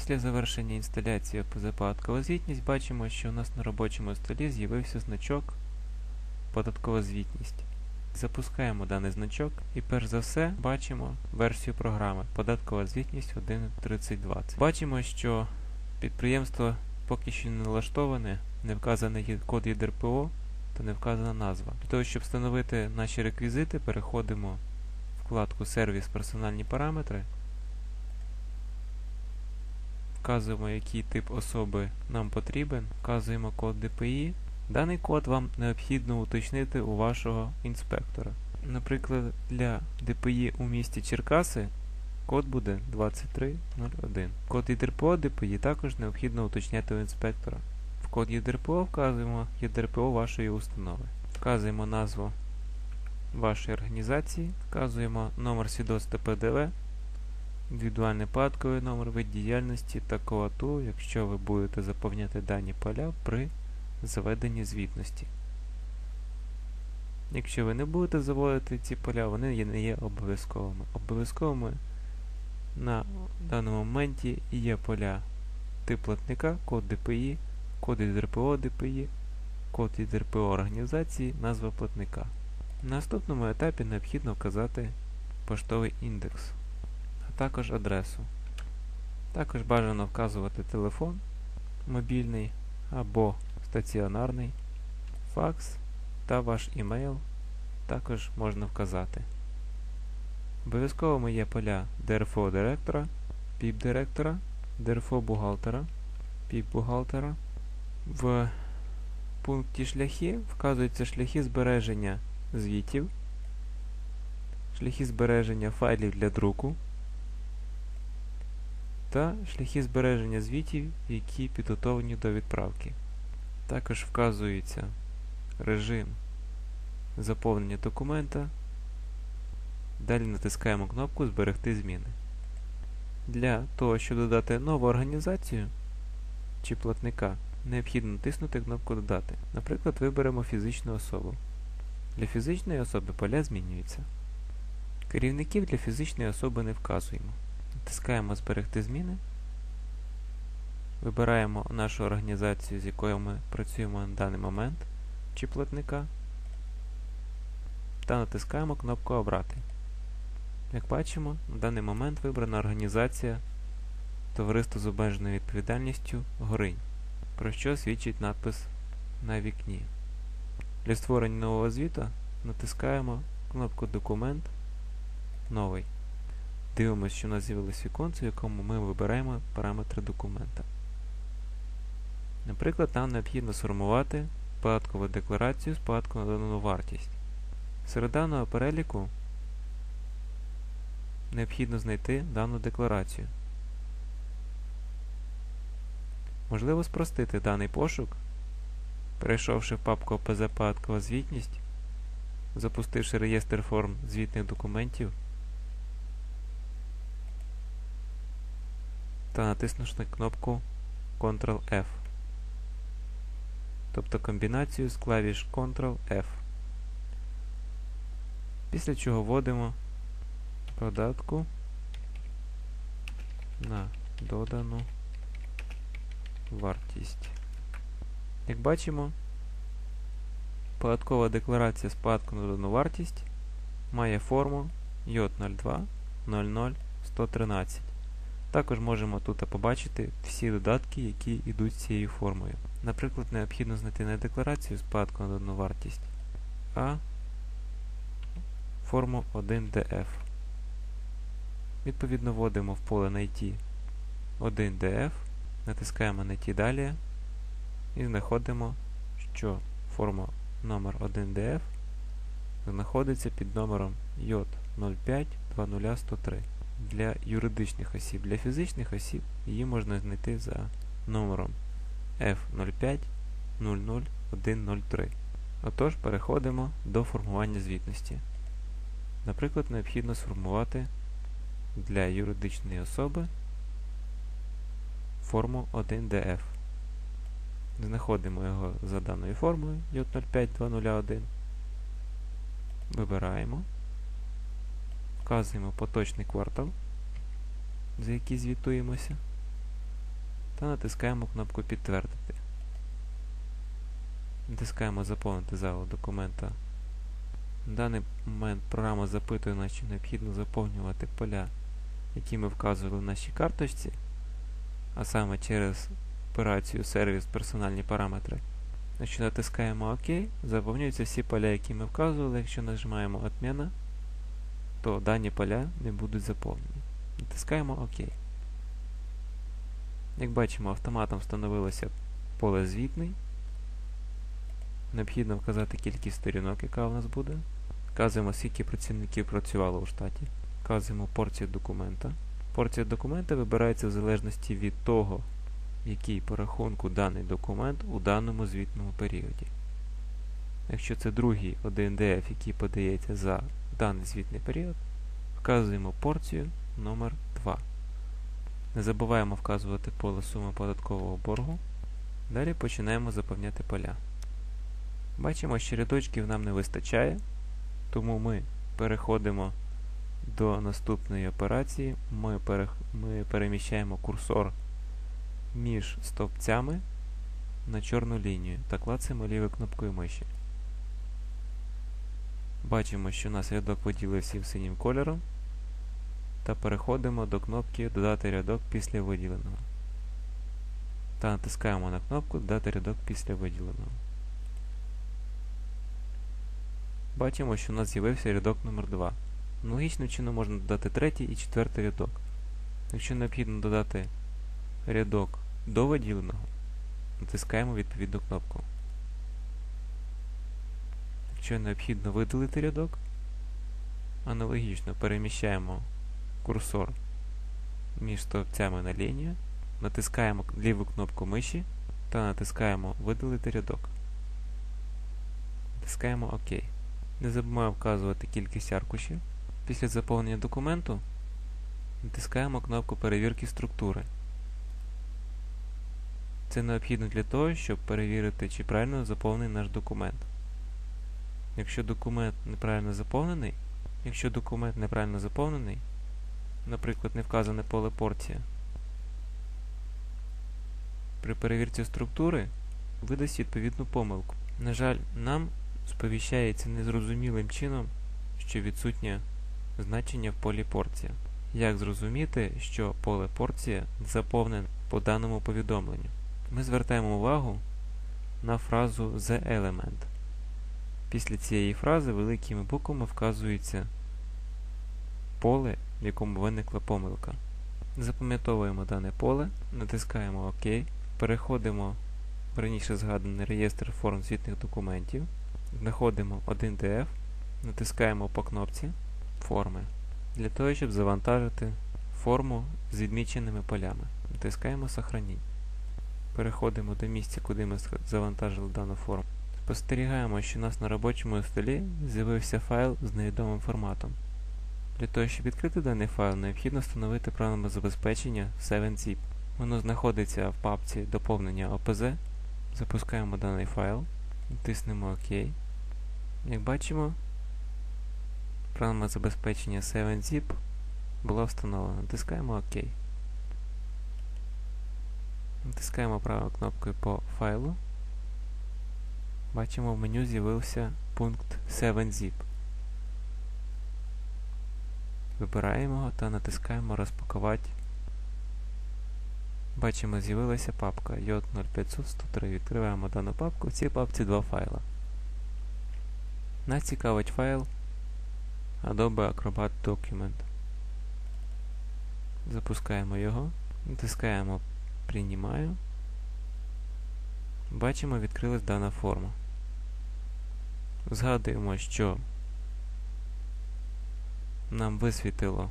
Після завершення інсталяції позападаткова звітність бачимо, що у нас на робочому столі з'явився значок Податкова звітність. Запускаємо даний значок і перш за все бачимо версію програми Податкова звітність 1.3020. Бачимо, що підприємство поки що не налаштоване, не вказаний код ЄДРПО та не вказана назва. Для того, щоб встановити наші реквізити, переходимо вкладку Сервіс персональні параметри. Вказуємо, який тип особи нам потрібен, вказуємо код DPI. Даний код вам необхідно уточнити у вашого інспектора. Наприклад, для DPI у місті Черкаси код буде 2301. Код ЄДРПО DPI також необхідно уточняти у інспектора. В код ЄДРПО вказуємо ЄДРПО вашої установи. Вказуємо назву вашої організації, вказуємо номер свідоцтва ПДВ, індивідуальний податковий номер вид діяльності та КОАТУ, якщо ви будете заповняти дані поля при заведенні звітності. Якщо ви не будете заводити ці поля, вони не є обов'язковими. Обов'язковими на даному моменті є поля тип платника, код ДПІ, код ІДРПО ДПІ, код ІДРПО організації, назва платника. На наступному етапі необхідно вказати поштовий індекс, також адресу. Також бажано вказувати телефон мобільний або стаціонарний, факс та ваш імейл також можна вказати. Обов'язковими є поля ДРФО директора, ПІП директора, ДРФО бухгалтера, ПІП бухгалтера. В пункті шляхи вказуються шляхи збереження звітів, шляхи збереження файлів для друку та шляхи збереження звітів, які підготовлені до відправки. Також вказується режим заповнення документа. Далі натискаємо кнопку Зберегти зміни. Для того, щоб додати нову організацію чи платника, необхідно натиснути кнопку Додати. Наприклад, виберемо фізичну особу. Для фізичної особи поля змінюються. Керівників для фізичної особи не вказуємо. Натискаємо Зберегти зміни. Вибираємо нашу організацію, з якою ми працюємо на даний момент, чи платника, та натискаємо кнопку Обрати. Як бачимо, на даний момент вибрана організація Товариство з обмеженою відповідальністю Горинь, про що свідчить надпис на вікні. Для створення нового звіта натискаємо кнопку Документ Новий. Дивимося, що у нас з'явилось віконце, в якому ми вибираємо параметри документа. Наприклад, нам необхідно сформувати податкову декларацію з податку на додану вартість. Серед даного переліку необхідно знайти дану декларацію. Можливо спростити даний пошук, перейшовши в папку ОПЗ Податкова звітність, запустивши реєстр форм звітних документів та натиснувши кнопку Ctrl-F, тобто комбінацію з клавіш Ctrl-F. Після чого вводимо податку на додану вартість. Як бачимо, податкова декларація з податку на додану вартість має форму J02 00 113. Також можемо тут побачити всі додатки, які йдуть з цією формою. Наприклад, необхідно знайти не декларацію з податку на додану вартість, а форму 1DF. Відповідно, вводимо в поле Найти 1DF, натискаємо Найти далі і знаходимо, що форма номер 1DF знаходиться під номером J05 20103 для юридичних осіб. Для фізичних осіб її можна знайти за номером F05 00103. Отож, переходимо до формування звітності. Наприклад, необхідно сформувати для юридичної особи форму 1DF. Знаходимо його за даною формою J05201. Вибираємо. Вказуємо поточний квартал, за який звітуємося. та натискаємо кнопку Підтвердити. Натискаємо Заповнити залу документа. На даний момент програма запитує нас, чи необхідно заповнювати поля, які ми вказували в нашій карточці, а саме через операцію сервіс персональні параметри. Якщо натискаємо ОК, заповнюються всі поля, які ми вказували. Якщо нажимаємо Отміна, то дані поля не будуть заповнені. Натискаємо ОК. Як бачимо, автоматом встановилося поле звітний. Необхідно вказати кількість сторінок, яка у нас буде. Вказуємо, скільки працівників працювало у штаті. Вказуємо порцію документа. Порція документа вибирається в залежності від того, який по рахунку даний документ у даному звітному періоді. Якщо це другий 1DF, який подається за даний звітний період, вказуємо порцію номер 2 Не забуваємо вказувати поле суми податкового боргу. Далі починаємо заповняти поля. Бачимо, що рядочків нам не вистачає, тому ми переходимо до наступної операції. Ми, перех... ми переміщаємо курсор між стовпцями на чорну лінію та клацаємо лівою кнопкою миші. Бачимо, що у нас рядок виділився синім кольором. Та переходимо до кнопки Додати рядок після виділеного. Та натискаємо на кнопку Додати рядок після виділеного. Бачимо, що у нас з'явився рядок номер 2 Аналогічним чином можна додати третій і четвертий рядок. Якщо необхідно додати рядок до виділеного, натискаємо відповідну кнопку. Якщо необхідно видалити рядок, аналогічно переміщаємо курсор між стовпцями на лінію, натискаємо ліву кнопку миші та натискаємо Видалити рядок. Натискаємо ОК. Не забуваємо вказувати кількість аркушів. Після заповнення документу натискаємо кнопку перевірки структури. Це необхідно для того, щоб перевірити, чи правильно заповнений наш документ. Якщо документ неправильно заповнений, якщо документ неправильно заповнений, наприклад, не вказане поле порція, при перевірці структури видасть відповідну помилку. На жаль, нам сповіщається незрозумілим чином, що відсутнє значення в полі порція. Як зрозуміти, що поле порція заповнене по даному повідомленню? Ми звертаємо увагу на фразу The Element. Після цієї фрази великими буквами вказується поле, в якому виникла помилка. Запам'ятовуємо дане поле, натискаємо ОК, переходимо в раніше згаданий реєстр форм звітних документів, знаходимо 1DF, натискаємо по кнопці форми для того, щоб завантажити форму з відміченими полями. Натискаємо Сохраніть. Переходимо до місця, куди ми завантажили дану форму. Спостерігаємо, що у нас на робочому столі з'явився файл з невідомим форматом. Для того, щоб відкрити даний файл, необхідно встановити програмне забезпечення 7zip. Воно знаходиться в папці доповнення OPZ. Запускаємо даний файл, натиснемо ОК. Як бачимо, програмне забезпечення 7zip було встановлено. Натискаємо ОК. Натискаємо правою кнопкою по файлу. Бачимо, в меню з'явився пункт 7zip. Вибираємо його та натискаємо Розпакувати. Бачимо, з'явилася папка j 05103. Відкриваємо дану папку. В цій папці два файла. Нас цікавить файл Adobe Acrobat Document. Запускаємо його, натискаємо Приймаю. Бачимо, відкрилась дана форма. Згадуємо, що нам висвітило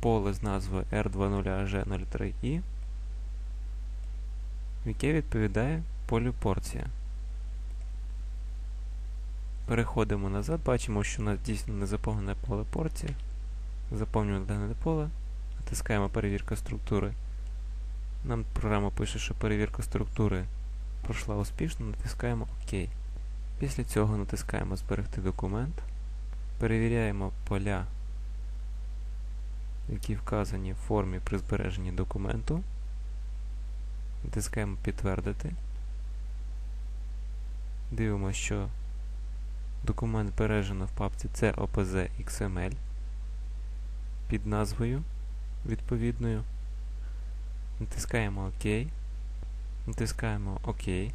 поле з назвою R20AG03I, яке відповідає полю порція. Переходимо назад, бачимо, що у нас дійсно не заповнене поле порція. Заповнюємо дане поле, натискаємо перевірка структури. Нам програма пише, що перевірка структури пройшла успішно, натискаємо ОК. Після цього натискаємо Зберегти документ. Перевіряємо поля, які вказані в формі при збереженні документу. Натискаємо підтвердити. Дивимося, що документ збережено в папці COPZ XML під назвою відповідною. Натискаємо ОК. Натискаємо ОК.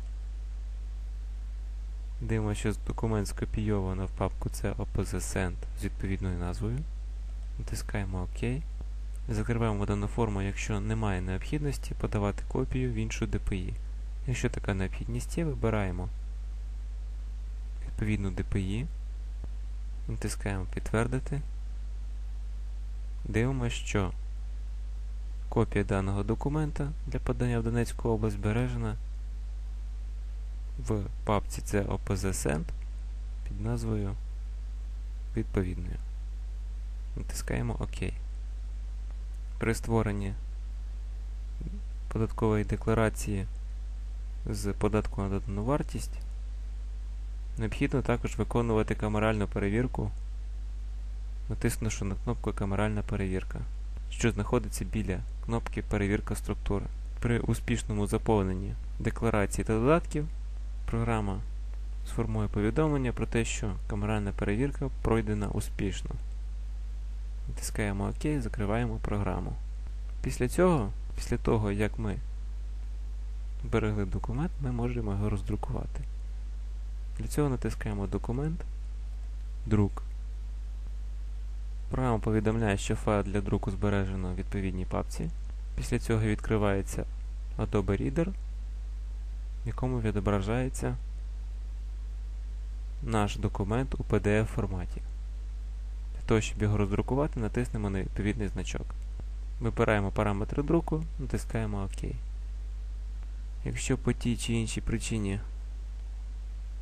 Дивимося, що документ скопійовано в папку COPZ Send з відповідною назвою. Натискаємо ОК. Закриваємо дану форму, якщо немає необхідності подавати копію в іншу DPI. Якщо така необхідність є, вибираємо відповідну DPI, натискаємо підтвердити. Дивимося, що копія даного документа для подання в Донецьку область збережена в папці COPZ Send під назвою відповідною. Натискаємо ОК. При створенні податкової декларації з податку на додану вартість необхідно також виконувати камеральну перевірку, натиснувши на кнопку Камеральна перевірка, що знаходиться біля кнопки Перевірка структури. При успішному заповненні декларації та додатків програма сформує повідомлення про те, що камеральна перевірка пройдена успішно. Натискаємо ОК, закриваємо програму. Після цього, після того, як ми зберегли документ, ми можемо його роздрукувати. Для цього натискаємо Документ, Друк. Програма повідомляє, що файл для друку збережено в відповідній папці. Після цього відкривається Adobe Reader, в якому відображається наш документ у PDF форматі. Для того, щоб його роздрукувати, натиснемо на відповідний значок. Вибираємо параметри друку, натискаємо ОК. Якщо по тій чи іншій причині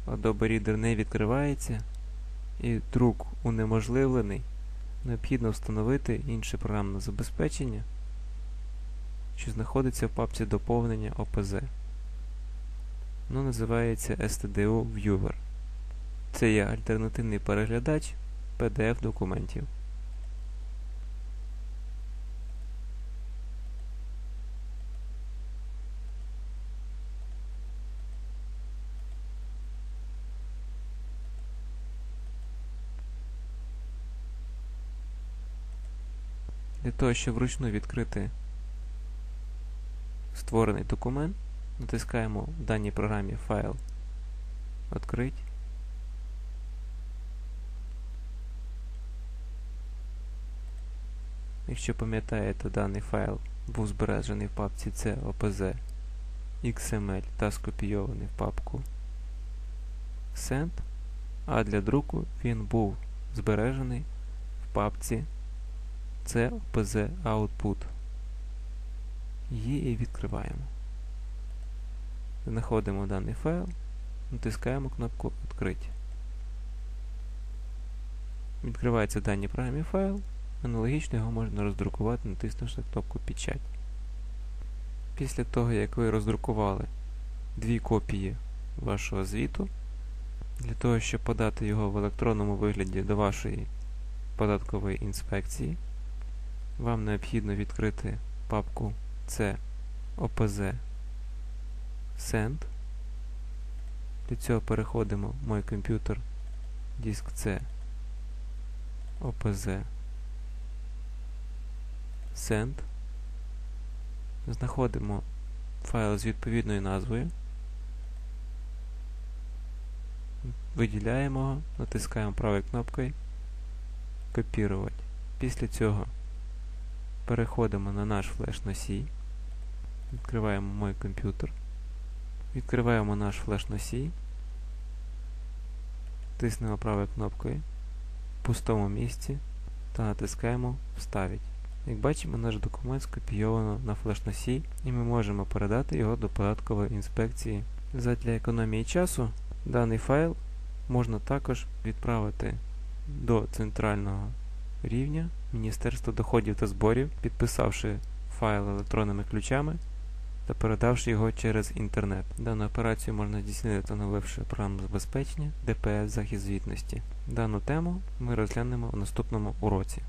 Adobe Reader не відкривається і друк унеможливлений, необхідно встановити інше програмне забезпечення, що знаходиться в папці доповнення OPZ. Воно називається STDO Viewer. Це є альтернативний переглядач PDF документів. Для того, щоб вручну відкрити створений документ, натискаємо в даній програмі файл Открить. Якщо пам'ятаєте, даний файл був збережений в папці COPZ XML та скопійований в папку Send, а для друку він був збережений в папці COPZ Output. Її і відкриваємо. Знаходимо даний файл, натискаємо кнопку Відкрити. Відкривається в даній програмі файл. Аналогічно його можна роздрукувати, натиснувши кнопку Печать. Після того, як ви роздрукували дві копії вашого звіту, для того, щоб подати його в електронному вигляді до вашої податкової інспекції, вам необхідно відкрити папку C OPZ Send. Для цього переходимо в мой комп'ютер, диск C OPZ Send. Знаходимо файл з відповідною назвою. Виділяємо його, натискаємо правою кнопкою Копірувати. Після цього переходимо на наш флеш-носій. Відкриваємо мой комп'ютер. Відкриваємо наш флеш-носій. Тиснемо правою кнопкою в пустому місці та натискаємо Вставить. Як бачимо, наш документ скопійовано на флеш-носій і ми можемо передати його до податкової інспекції. Задля економії часу даний файл можна також відправити до центрального рівня Міністерства доходів та зборів, підписавши файл електронними ключами та передавши його через інтернет. Дану операцію можна здійснити, встановивши програму забезпечення ДПС захист звітності. Дану тему ми розглянемо в наступному уроці.